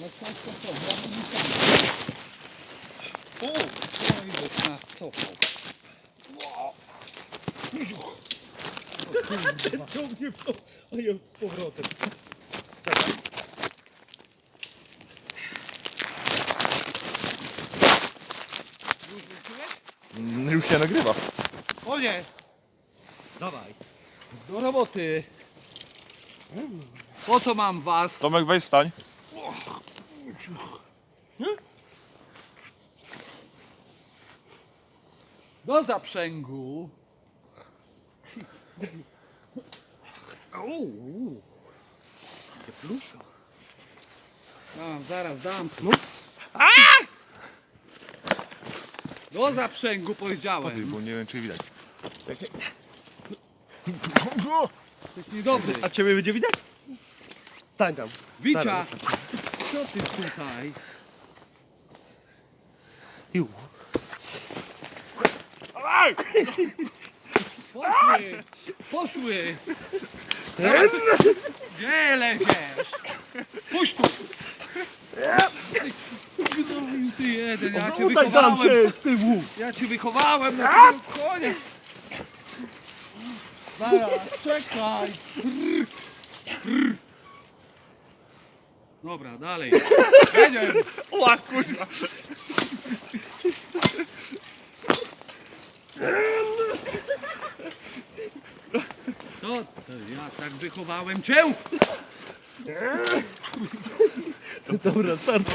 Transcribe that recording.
No co, co, co, ja bym tam. O, oj, żeś nas cofał. Ciągnie w to, a ja z powrotem. Już się nagrywa. O nie, Dawaj. do roboty. Po co mam was? Tomek weź stań. Do zaprzęgu. Ciepluszko. Dam, zaraz dam. No. Do zaprzęgu Podaj, powiedziałem. bo nie wiem czy widać. Jesteś niedobry. A ciebie będzie widać? Stań tam. Wicia, co ty tutaj? Iu. Poszły, poszły. Gdzie leziesz? Puść tu. Wydobył ty jeden, ja cię Tutaj dam wychowałem. się z tyłu. Ja cię wychowałem na tego konia. Zaraz, czekaj. Dobra, dalej. Jedziemy. Ła, kurwa. Co? To ja tak wychowałem cię? Dobra, starczy.